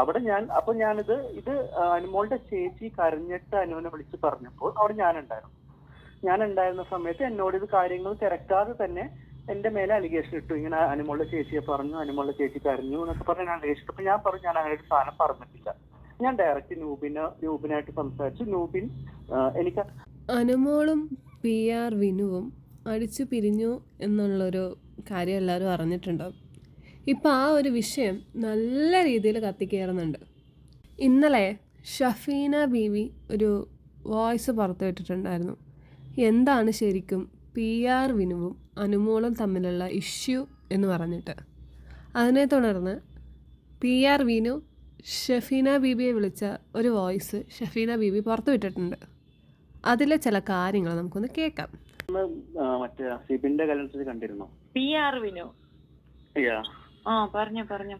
അവിടെ ഞാൻ അപ്പൊ ഞാനിത് ഇത് അനുമോളുടെ ചേച്ചി കരഞ്ഞിട്ട് അനുവിനെ വിളിച്ച് പറഞ്ഞപ്പോൾ അവിടെ ഞാനുണ്ടായിരുന്നു. ഞാൻ ഉണ്ടായിരുന്ന സമയത്ത് എന്നോട് ഇത് കാര്യങ്ങൾ തിരക്കാതെ തന്നെ എന്റെ മേലെ അലിഗേഷൻ ഇട്ടു. ഇങ്ങനെ അനുമോളുടെ ചേച്ചിയെ പറഞ്ഞു അനുമോളുടെ ചേച്ചി കരഞ്ഞു എന്നൊക്കെ പറഞ്ഞ് ഞാൻ അലിഗേഷൻ അപ്പൊ ഞാൻ പറഞ്ഞു ഞാൻ അങ്ങനെ ഒരു സാധനം പറഞ്ഞിട്ടില്ല. ഞാൻ ഡയറക്റ്റ് നൂബിന് നൂബിനായിട്ട് സംസാരിച്ചു. നൂബിൻ എനിക്ക് അനുമോളും പി ആർ വിനുവും അടിച്ചു പിരിഞ്ഞു എന്നുള്ളൊരു കാര്യം എല്ലാവരും അറിഞ്ഞിട്ടുണ്ടാവും. ഇപ്പം ആ ഒരു വിഷയം നല്ല രീതിയിൽ കത്തിക്കയറുന്നുണ്ട് ഇന്നലെ ഷഫീന ബീവി ഒരു വോയിസ് പുറത്തുവിട്ടിട്ടുണ്ടായിരുന്നു. എന്താണ് ശരിക്കും പി ആർ വിനുവും അനുമോളും തമ്മിലുള്ള ഇഷ്യൂ എന്ന് പറഞ്ഞിട്ട്. അതിനെ തുടർന്ന് പി ആർ വിനു ഷഫീന ബീബിയെ വിളിച്ച ഒരു വോയിസ് ഷഫീന ബീബി പുറത്തുവിട്ടിട്ടുണ്ട്. അതിലെ ചില കാര്യങ്ങൾ നമുക്കൊന്ന് കേൾക്കാം. മറ്റേ കണ്ടിരുന്നു? P R Vinu. യാ ആ പറഞ്ഞു പറഞ്ഞു.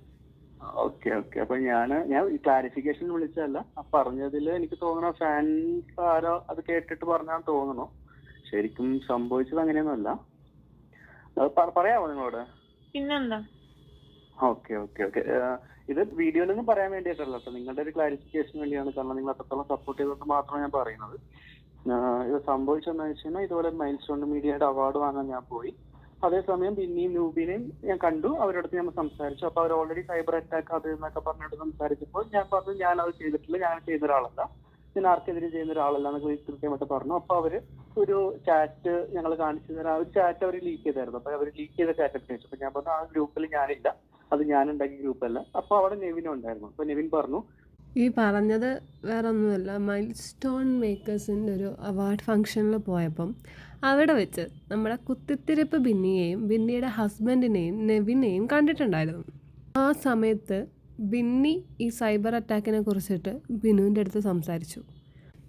Okay okay. അപ്പൊ ഞാൻ ഞാൻ ക്ലാരിഫിക്കേഷൻ വിളിച്ചതല്ല. പറഞ്ഞതിൽ എനിക്ക് തോന്നണ ഫാൻസ് ആരോ അത് കേട്ടിട്ട് പറഞ്ഞാൽ തോന്നുന്നു ശരിക്കും സംഭവിച്ചത് അങ്ങനെയൊന്നുമല്ല. പറയാമോ നിങ്ങളോട്? പിന്നെന്താ? Okay okay okay. ഇത് വീഡിയോയിലൊന്നും പറയാൻ വേണ്ടിയിട്ടല്ല കേട്ടോ. നിങ്ങളുടെ ഒരു ക്ലാരിഫിക്കേഷൻ വേണ്ടിയാണ്. കാരണം നിങ്ങൾ അത്രത്തോളം സപ്പോർട്ട് ചെയ്തുകൊണ്ട് മാത്രമേ ഞാൻ പറയുന്നത്. ഇത് സംഭവിച്ചെന്ന് വെച്ച് കഴിഞ്ഞാൽ ഇതുപോലെ മൈൽ സ്റ്റോൺ മീഡിയയുടെ അവാർഡ് വാങ്ങാൻ ഞാൻ പോയി. അതേസമയം പിന്നെയും നൂബിനെയും ഞാൻ കണ്ടു. അവരോടത്ത് ഞാൻ സംസാരിച്ചു. അപ്പൊ അവർ ഓൾറെഡി സൈബർ അറ്റാക്ക് അത് എന്നൊക്കെ പറഞ്ഞിട്ട് സംസാരിച്ചപ്പോൾ ഞാൻ പറഞ്ഞു ഞാൻ അത് ചെയ്തിട്ടില്ല. ഞാൻ ചെയ്യുന്ന ഒരാളല്ല. ഞാൻ ആർക്കെതിരെ ചെയ്യുന്ന ഒരാളല്ല എന്നൊക്കെ കൃത്യമായിട്ട് പറഞ്ഞു. അപ്പൊ അവർ ഒരു ചാറ്റ് ഞങ്ങൾ കാണിച്ചു തരാം ഒരു ചാറ്റ് അവർ ലീക്ക് ചെയ്തായിരുന്നു. അപ്പൊ അവർ ലീക്ക് ചെയ്ത ചാറ്റ് ഒക്കെ അപ്പൊ ഞാൻ പറഞ്ഞു ആ ഗ്രൂപ്പിൽ ഞാനില്ല. അത് ഞാൻ ഉണ്ടാക്കിയ ഗ്രൂപ്പല്ല. അപ്പൊ അവിടെ നെവിൻ ഉണ്ടായിരുന്നു. അപ്പൊ നെവിൻ പറഞ്ഞു ഈ പറഞ്ഞത് വേറെ ഒന്നുമല്ല മൈൽ സ്റ്റോൺ മേക്കേഴ്സിന്റെ ഒരു അവാർഡ് ഫംഗ്ഷനിൽ പോയപ്പം അവിടെ വെച്ച് നമ്മുടെ കുത്തിത്തിരിപ്പ് ബിന്നിയെയും ബിന്നിയുടെ ഹസ്ബൻഡിനെയും നെവിനെയും കണ്ടിട്ടുണ്ടായിരുന്നു. ആ സമയത്ത് ബിന്നി ഈ സൈബർ അറ്റാക്കിനെ കുറിച്ചിട്ട് ബിനുവിന്റെ അടുത്ത് സംസാരിച്ചു.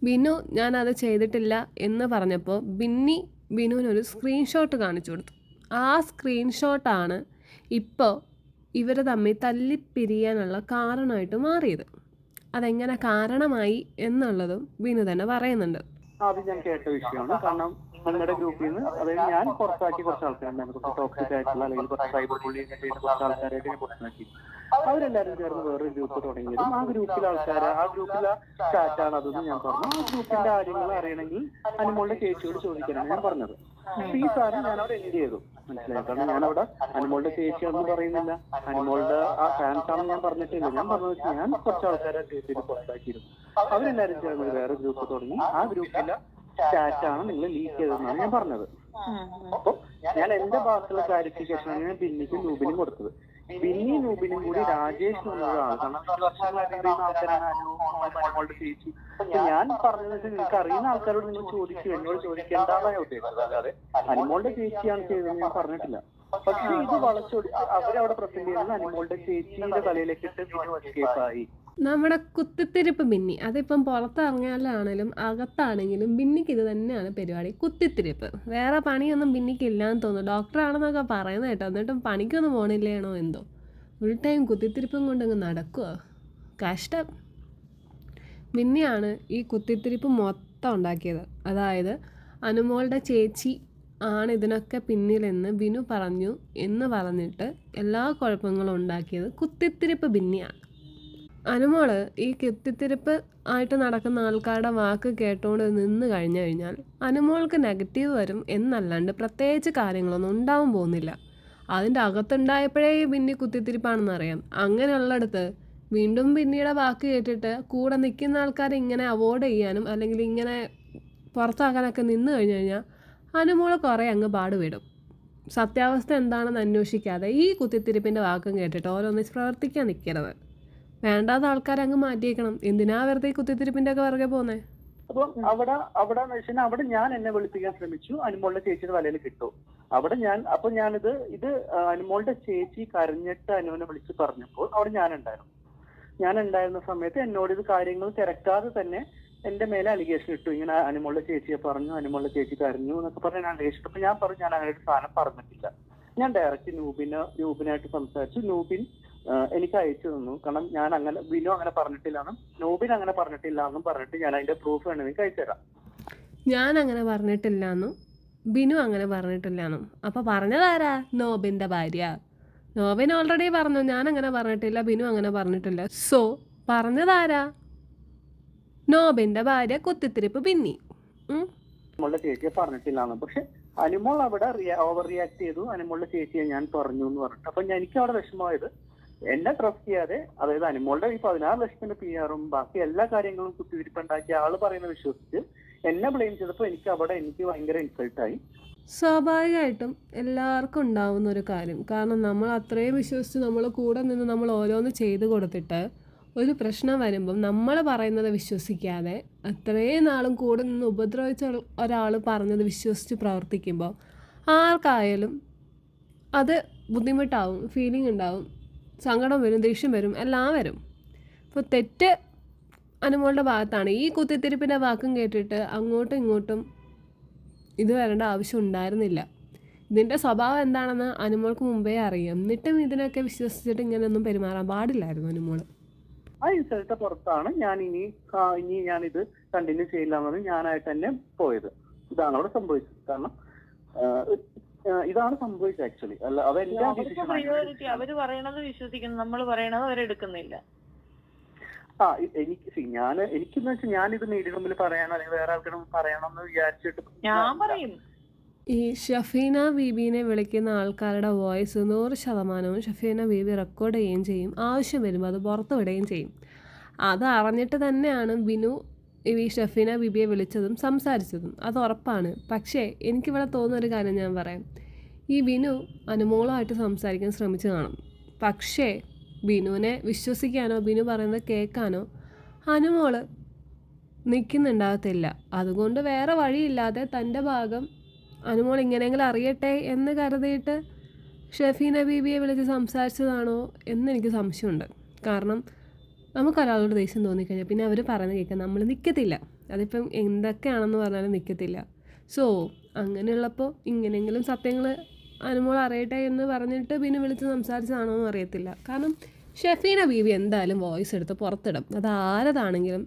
ബിനു ഞാൻ അത് ചെയ്തിട്ടില്ല എന്ന് പറഞ്ഞപ്പോൾ ബിന്നി ബിനുവിനൊരു സ്ക്രീൻഷോട്ട് കാണിച്ചു കൊടുത്തു. ആ സ്ക്രീൻഷോട്ടാണ് ഇപ്പോൾ ഇവർ തമ്മിൽ തല്ലിപ്പിരിയാനുള്ള കാരണമായിട്ട് മാറിയത്. അതെങ്ങനെ കാരണമായി എന്നുള്ളതും വിനു തന്നെ പറയുന്നുണ്ട്. ആദ്യം ഞാൻ കേട്ട വിഷയമാണ്. കാരണം നിങ്ങളുടെ ഗ്രൂപ്പിൽ നിന്ന് അതായത് ഞാൻ പുറത്താക്കി കുറച്ച് ആൾക്കാരുണ്ടായിരുന്നു കുറച്ച് ടോക്സിക് ആയിട്ടുള്ള അല്ലെങ്കിൽ കുറച്ച് സൈബർ ബുള്ളിങ് കുറച്ച് ആൾക്കാരായിട്ട് ഞാൻ പുറത്താക്കി. അവരെല്ലാവരും ചേർന്ന് വേറൊരു ഗ്രൂപ്പ് തുടങ്ങിയതും ആ ഗ്രൂപ്പിലെ ആൾക്കാരെ ആ ഗ്രൂപ്പിലെ ചാറ്റാണ് അതെന്ന് ഞാൻ പറഞ്ഞു. ആ ഗ്രൂപ്പിന്റെ കാര്യങ്ങൾ അറിയണമെങ്കിൽ അനുമോളുടെ ചേച്ചിയോട് ചോദിക്കാനാണ് ഞാൻ പറഞ്ഞത്. ഈ സാധനം ഞാൻ അവിടെ എൻഡ് ചെയ്തു. മനസ്സിലായി. കാരണം ഞാൻ അവിടെ അനുമോളുടെ ചേച്ചിയാണെന്ന് പറയുന്നില്ല. അനുമോളുടെ ആ ഫാൻസ് ആണെന്ന് ഞാൻ പറഞ്ഞിട്ടില്ല. ഞാൻ പറഞ്ഞത് ഞാൻ കുറച്ച് ആൾക്കാരെ ഗ്രൂപ്പിൽ പുറത്താക്കിയിരുന്നു. അവരെല്ലാരും ചേർന്ന് വേറെ ഗ്രൂപ്പ് തുടങ്ങി. ആ ഗ്രൂപ്പിലെ ചാറ്റാണ് നിങ്ങൾ ലീക്ക് ചെയ്തതെന്നാണ് ഞാൻ പറഞ്ഞത്. അപ്പൊ ഞാൻ എന്റെ ഭാഗത്തുള്ള ക്ലാരിഫിക്കേഷൻ ആണ് ഞാൻ ബിന്നിക്കും ലൂബിനും കൊടുത്തത്. ബിന്നി നൂബിനും കൂടി രാജേഷ് എന്നുള്ളതാണ് കാരണം അഞ്ച് വർഷങ്ങളായിട്ട് അറിയുന്ന ആൾക്കാരാണ് അനു ചേച്ചി. അപ്പൊ ഞാൻ പറഞ്ഞത് വെച്ചാൽ നിങ്ങൾക്ക് അറിയുന്ന ആൾക്കാരോട് നിങ്ങൾ ചോദിച്ചു എന്നോട് ചോദിക്കേണ്ടതാണ് ഉദ്ദേശിച്ചത് അല്ലാതെ അനുമോളുടെ ചേച്ചിയാണ് ചെയ്തതെന്ന് ഞാൻ പറഞ്ഞിട്ടില്ല. പക്ഷെ ഇത് വളച്ചൊടി അവരവിടെ പ്രസന്റ് ചെയ്യുന്നത് അനുമോളുടെ ചേച്ചിയുടെ തലയിലേക്ക് ഇട്ട് കേസായി നമ്മുടെ കുത്തിത്തിരിപ്പ് ബിന്നി. അതിപ്പം പുറത്തിറങ്ങിയാലാണെങ്കിലും അകത്താണെങ്കിലും ബിന്നിക്ക് ഇത് തന്നെയാണ് പരിപാടി. കുത്തിത്തിരിപ്പ്. വേറെ പണിയൊന്നും ബിന്നിക്ക് ഇല്ലാന്ന് തോന്നുന്നു. ഡോക്ടറാണെന്നൊക്കെ പറയുന്നത് കേട്ടോ. എന്നിട്ടും പണിക്കൊന്നും പോണില്ലേണോ എന്തോ. ഫുൾ ടൈം കുത്തിത്തിരിപ്പും കൊണ്ടങ്ങ് നടക്കുക കഷ്ടം. ബിന്നിയാണ് ഈ കുത്തിത്തിരിപ്പ് മൊത്തം ഉണ്ടാക്കിയത്. അതായത് അനുമോളുടെ ചേച്ചി ആണ് ഇതിനൊക്കെ പിന്നിലെന്ന് ബിനു പറഞ്ഞു എന്ന് പറഞ്ഞിട്ട് എല്ലാ കുഴപ്പങ്ങളും ഉണ്ടാക്കിയത് കുത്തിത്തിരിപ്പ് ബിന്നിയാണ്. അനുമോൾ ഈ കുത്തിത്തിരിപ്പ് ആയിട്ട് നടക്കുന്ന ആൾക്കാരുടെ വാക്ക് കേട്ടുകൊണ്ട് നിന്ന് കഴിഞ്ഞു കഴിഞ്ഞാൽ അനുമോൾക്ക് നെഗറ്റീവ് വരും എന്നല്ലാണ്ട് പ്രത്യേകിച്ച് കാര്യങ്ങളൊന്നും ഉണ്ടാവാൻ പോകുന്നില്ല. അതിന്റെ അകത്തുണ്ടായപ്പോഴേ ബിന്നി കുത്തിത്തിരിപ്പാണെന്ന് അറിയാം. അങ്ങനെയുള്ളിടത്ത് വീണ്ടും ബിന്നിയുടെ വാക്ക് കേട്ടിട്ട് കൂടെ നിൽക്കുന്ന ആൾക്കാരെ ഇങ്ങനെ അവോയ്ഡ് ചെയ്യാനും അല്ലെങ്കിൽ ഇങ്ങനെ പുറത്താക്കാനൊക്കെ നിന്ന് കഴിഞ്ഞു കഴിഞ്ഞാൽ അനുമോൾ കുറേ അങ്ങ് പാടുവിടും സത്യാവസ്ഥ എന്താണെന്ന് അന്വേഷിക്കാതെ ഈ കുത്തിത്തിരിപ്പിന്റെ വാക്കും കേട്ടിട്ട് ഓരോന്നിച്ച് പ്രവർത്തിക്കാൻ നിൽക്കരുത്. വേണ്ടാത്ത ആൾക്കാരെ അങ്ങ് മാറ്റിയേക്കണം. എന്തിനാ വെറുതെ ഈ കുത്തിത്തിരിപ്പിന്റെ ഒക്കെ പുറകെ പോന്നെ? അപ്പൊ അവിടെ അവിടെ അവിടെ ഞാൻ എന്നെ വിളിപ്പിക്കാൻ ശ്രമിച്ചു. അനുമോളുടെ ചേച്ചിയുടെ തലയിൽ കിട്ടു. അവിടെ ഞാൻ അപ്പൊ ഞാനിത് ഇത് അനുമോളുടെ ചേച്ചി കരഞ്ഞിട്ട് അനുവിനെ വിളിച്ച് പറഞ്ഞപ്പോൾ അവിടെ ഞാൻ ഉണ്ടായിരുന്നു ഞാൻ ഉണ്ടായിരുന്ന സമയത്ത് എന്നോട് ഇത് കാര്യങ്ങൾ തിരക്കാതെ തന്നെ എന്റെ മേലെ അലിഗേഷൻ ഇട്ടു. ഇങ്ങനെ അനുമോളുടെ ചേച്ചിയെ പറഞ്ഞു അനുമോളുടെ ചേച്ചി കരഞ്ഞു എന്നൊക്കെ പറഞ്ഞ് ഞാൻ അലിഗേഷൻ അപ്പൊ ഞാൻ പറഞ്ഞു ഞാൻ അങ്ങനെ ഒരു സാധനം പറഞ്ഞിട്ടില്ല. ഞാൻ ഡയറക്റ്റ് നൂബിന് നൂബിനായിട്ട് സംസാരിച്ചു. നൂബിൻ എനിക്ക് അയച്ചു തന്നു. കാരണം ഞാൻ അങ്ങനെ ബിനു അങ്ങനെ പറഞ്ഞിട്ടില്ലാന്നും നോബിൻ അങ്ങനെ പറഞ്ഞിട്ടില്ല എന്നും പറഞ്ഞിട്ട് ഞാൻ അതിന്റെ പ്രൂഫ് വേണമെങ്കിൽ നിങ്ങൾക്ക് അയച്ചുതരാം ഞാൻ അങ്ങനെ പറഞ്ഞിട്ടില്ലാന്നും ബിനു അങ്ങനെ പറഞ്ഞിട്ടില്ലാന്നും അപ്പൊ പറഞ്ഞതാരാ നോബിന്റെ ഭാര്യ. നോബിൻ ഓൾറെഡി പറഞ്ഞു ഞാൻ അങ്ങനെ പറഞ്ഞിട്ടില്ല ബിനു അങ്ങനെ പറഞ്ഞിട്ടില്ല. സോ പറഞ്ഞതാരാ നോബിന്റെ ഭാര്യ കുത്തിത്തിരിപ്പ് പിന്നി. അനുമോളുടെ ചേച്ചിയെ പറഞ്ഞിട്ടില്ലാന്ന് പക്ഷെ അനുമോൾ അവിടെ ഓവർ റിയാക്ട് ചെയ്തു. അനുമോളുടെ ചേച്ചിയെ ഞാൻ പറഞ്ഞു എന്ന് പറഞ്ഞിട്ട്. അപ്പൊ എനിക്ക് അവിടെ വിഷമമായത് എന്നെ ട്രസ്റ്റ് ചെയ്യാതെ അതായത് അനുമോളുടെ ഈ പതിനാറ് ലക്ഷത്തിന്റെ പി ആറും ബാക്കി എല്ലാ കാര്യങ്ങളും കുത്തിവിരിപ്പുണ്ടാക്കി ആൾ പറയുന്നത് വിശ്വസിച്ച് എന്നെ ബ്ലെയിം ചെയ്തപ്പോൾ എനിക്ക് അവിടെ എനിക്ക് ഭയങ്കര ഇൻസൾട്ടായി സ്വാഭാവികമായിട്ടും എല്ലാവർക്കും ഉണ്ടാവുന്ന ഒരു കാര്യം. കാരണം നമ്മൾ അത്രയും വിശ്വസിച്ച് നമ്മൾ കൂടെ നിന്ന് നമ്മൾ ഓരോന്ന് ചെയ്തു കൊടുത്തിട്ട് ഒരു പ്രശ്നം വരുമ്പം നമ്മൾ പറയുന്നത് വിശ്വസിക്കാതെ അത്രയും നാളും കൂടെ നിന്ന് ഉപദ്രവിച്ച ഒരാൾ പറഞ്ഞത് വിശ്വസിച്ച് പ്രവർത്തിക്കുമ്പോൾ ആർക്കായാലും അത് ബുദ്ധിമുട്ടാവും ഫീലിംഗ് ഉണ്ടാവും. സങ്കടം വരും ദേഷ്യം വരും എല്ലാം വരും. അപ്പോൾ തെറ്റ് അനുമോളുടെ ഭാഗത്താണ്. ഈ കുത്തിത്തിരിപ്പിന്റെ വാക്കും കേട്ടിട്ട് അങ്ങോട്ടും ഇങ്ങോട്ടും ഇത് വരേണ്ട ആവശ്യം ഉണ്ടായിരുന്നില്ല. ഇതിന്റെ സ്വഭാവം എന്താണെന്ന് അനുമോൾക്ക് മുമ്പേ അറിയാം. എന്നിട്ടും ഇതിനൊക്കെ വിശ്വസിച്ചിട്ട് ഇങ്ങനെയൊന്നും പെരുമാറാൻ പാടില്ലായിരുന്നു അനുമോൾ ആ ഇൻസൾട്ട് പുറത്താണ് ഞാൻ ഇനി ഇനി ഞാൻ ഇത് കണ്ടിന്യൂ ചെയ്യില്ല എന്ന് പറഞ്ഞ് ഞാനായിട്ട് തന്നെ പോയത്. ഇതാണ് അവിടെ സംഭവിച്ചത്. കാരണം ഇതാണ് സംഭവിച്ചത് ആക്ച്വലി അല്ല അതെന്റെ അവർക്ക് പ്രയോറിറ്റി അവർ പറയണത് വിശ്വസിക്കുന്നു. നമ്മൾ പറയണത് അവരെടുക്കുന്നില്ല ആ എനിക്ക് ഞാൻ ഞാൻ എനിക്കെന്ന് വെച്ചാൽ ഞാൻ ഇത് മീഡിയ റൂമിൽ പറയാനോ അല്ലെങ്കിൽ വേറെ ആൾക്കാരും പറയണം എന്ന് വിചാരിച്ചിട്ട് ഞാൻ പറയും. ഈ ഷഫീന ബീബീനെ വിളിക്കുന്ന ആൾക്കാരുടെ വോയിസ് നൂറ് ശതമാനവും ഷഫീന ബീബി റെക്കോർഡ് ചെയ്യുകയും ചെയ്യും. ആവശ്യം വരുമ്പോൾ അത് പുറത്തു വിടുകയും ചെയ്യും. അത് അറിഞ്ഞിട്ട് തന്നെയാണ് ബിനു ഈ ഷെഫീന ബിബിയെ വിളിച്ചതും സംസാരിച്ചതും. അത് ഉറപ്പാണ്. പക്ഷേ എനിക്കിവിടെ തോന്നുന്ന ഒരു കാര്യം ഞാൻ പറയാം. ഈ വിനു അനുമോളമായിട്ട് സംസാരിക്കാൻ ശ്രമിച്ചു കാണും. പക്ഷേ ബിനുവിനെ വിശ്വസിക്കാനോ ബിനു പറയുന്നത് കേൾക്കാനോ അനുമോൾ നിൽക്കുന്നുണ്ടാകത്തില്ല. അതുകൊണ്ട് വേറെ വഴിയില്ലാതെ തന്റെ ഭാഗം അനുമോൾ ഇങ്ങനെയെങ്കിലും അറിയട്ടെ എന്ന് കരുതിയിട്ട് ഷെഫീന ബീബിയെ വിളിച്ച് സംസാരിച്ചതാണോ എന്ന് എനിക്ക് സംശയമുണ്ട്. കാരണം നമുക്കൊരാളോട് ദേഷ്യം തോന്നിക്കഴിഞ്ഞാൽ പിന്നെ അവർ പറയുന്നത് കേൾക്കാൻ നമ്മൾ നിൽക്കത്തില്ല അതിപ്പം എന്തൊക്കെയാണെന്ന് പറഞ്ഞാലും നിൽക്കത്തില്ല സോ അങ്ങനെയുള്ളപ്പോൾ ഇങ്ങനെയെങ്കിലും സത്യങ്ങൾ അനുമോൾ അറിയട്ടെ എന്ന് പറഞ്ഞിട്ട് പിന്നെ വിളിച്ച് സംസാരിച്ചതാണോ എന്ന് അറിയത്തില്ല. കാരണം ഷെഫീന ബീബി എന്തായാലും വോയിസ് എടുത്ത് പുറത്തിടും. അത് ആരതാണെങ്കിലും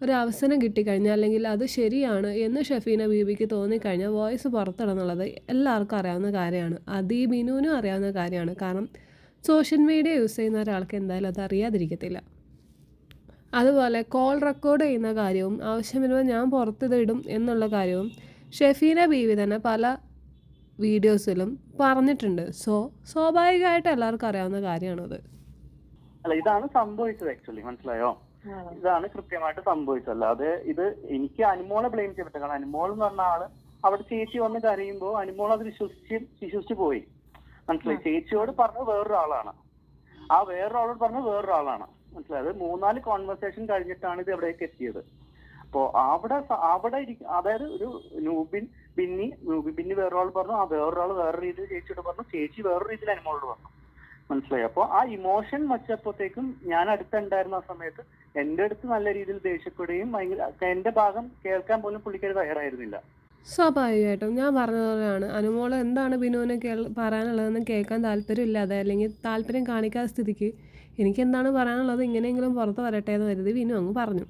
ഒരു അവസരം കിട്ടിക്കഴിഞ്ഞാൽ അല്ലെങ്കിൽ അത് ശരിയാണ് എന്ന് ഷെഫീന ബീബിക്ക് തോന്നിക്കഴിഞ്ഞാൽ വോയിസ് പുറത്തിടണം എന്നുള്ളത് എല്ലാവർക്കും അറിയാവുന്ന കാര്യമാണ്. അത് ഈ ബിനുവിനും അറിയാവുന്ന കാര്യമാണ്. കാരണം സോഷ്യൽ മീഡിയ യൂസ് ചെയ്യുന്ന ഒരാൾക്ക് എന്തായാലും അത് അറിയാതിരിക്കത്തില്ല. അതുപോലെ കോൾ റെക്കോർഡ് ചെയ്യുന്ന കാര്യവും ആവശ്യം വരുമ്പോൾ ഞാൻ പുറത്തിതിടും എന്നുള്ള കാര്യവും ഷെഫീന ബീവി തന്നെ പല വീഡിയോസിലും പറഞ്ഞിട്ടുണ്ട്. സോ സ്വാഭാവികമായിട്ട് എല്ലാവർക്കും അറിയാവുന്ന കാര്യമാണത്. അല്ല ഇതാണ് സംഭവിച്ചത് ആക്ച്വലി മനസ്സിലായോ? ഇതാണ് കൃത്യമായിട്ട് സംഭവിച്ചത്. അല്ലാതെ ഇത് എനിക്ക് അനുമോളെ ബ്ലെയിം ചെയ്തിട്ട് കാരണം അനുമോൾ എന്ന് പറഞ്ഞ ആൾ അവിടെ ചേച്ചി വന്ന് കരയുമ്പോൾ അനുമോൾ അത് വിശ്വസിച്ച് വിശ്വസിച്ച് പോയി. മനസ്സിലായി? ചേച്ചിയോട് പറഞ്ഞത് വേറൊരാളാണ്. ആ വേറൊരാളോട് പറഞ്ഞത് വേറൊരാളാണ്. മനസ്സിലായത് മൂന്നാൽ കോൺവെർസേഷൻ കഴിഞ്ഞിട്ടാണ് ഇത് എവിടേക്ക് എത്തിയത്. അപ്പോ അവിടെ അവിടെ അതായത് ഒരു നൂബിൻ ബിന്നി നൂബിൻ ബിന്നി വേറൊരാൾ പറഞ്ഞു ആ വേറൊരാൾ വേറെ രീതിയിൽ ചേച്ചിയോട് പറഞ്ഞു ചേച്ചി വേറെ രീതിയിൽ അനുമോളോട് പറഞ്ഞു. മനസ്സിലായി? അപ്പൊ ആ ഇമോഷൻ വച്ചപ്പോഴത്തേക്കും ഞാൻ അടുത്തുണ്ടായിരുന്ന ആ സമയത്ത് എന്റെ അടുത്ത് നല്ല രീതിയിൽ ദേഷ്യപ്പെടുകയും ഭയങ്കര എന്റെ ഭാഗം കേൾക്കാൻ പോലും പുള്ളിക്കാർ തയ്യാറായിരുന്നില്ല. സ്വാഭാവികമായിട്ടും. ഞാൻ പറഞ്ഞതുപോലെയാണ്. അനുമോൾ എന്താണ് ബിനുവിനെ കേൾ പറയാനുള്ളതെന്ന് കേൾക്കാൻ താല്പര്യമില്ലാതെ അല്ലെങ്കിൽ താല്പര്യം കാണിക്കാത്ത സ്ഥിതിക്ക് എനിക്ക് എന്താണ് പറയാനുള്ളത്? ഇങ്ങനെയെങ്കിലും പുറത്ത് വരട്ടെ എന്ന് കരുതി വിനു അങ്ങ് പറഞ്ഞു.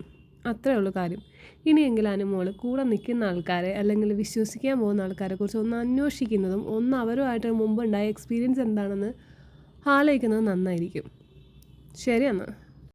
അത്രേ ഉള്ളൂ കാര്യം. ഇനിയെങ്കിലും അനുമോൾ കൂടെ നിൽക്കുന്ന ആൾക്കാരെ അല്ലെങ്കിൽ വിശ്വസിക്കാൻ പോകുന്ന ആൾക്കാരെ കുറിച്ച് ഒന്ന് അന്വേഷിക്കുന്നതും ഒന്ന് അവരുമായിട്ട് മുമ്പുണ്ടായ എക്സ്പീരിയൻസ് എന്താണെന്ന് ആലോചിക്കുന്നത് നന്നായിരിക്കും. ശരി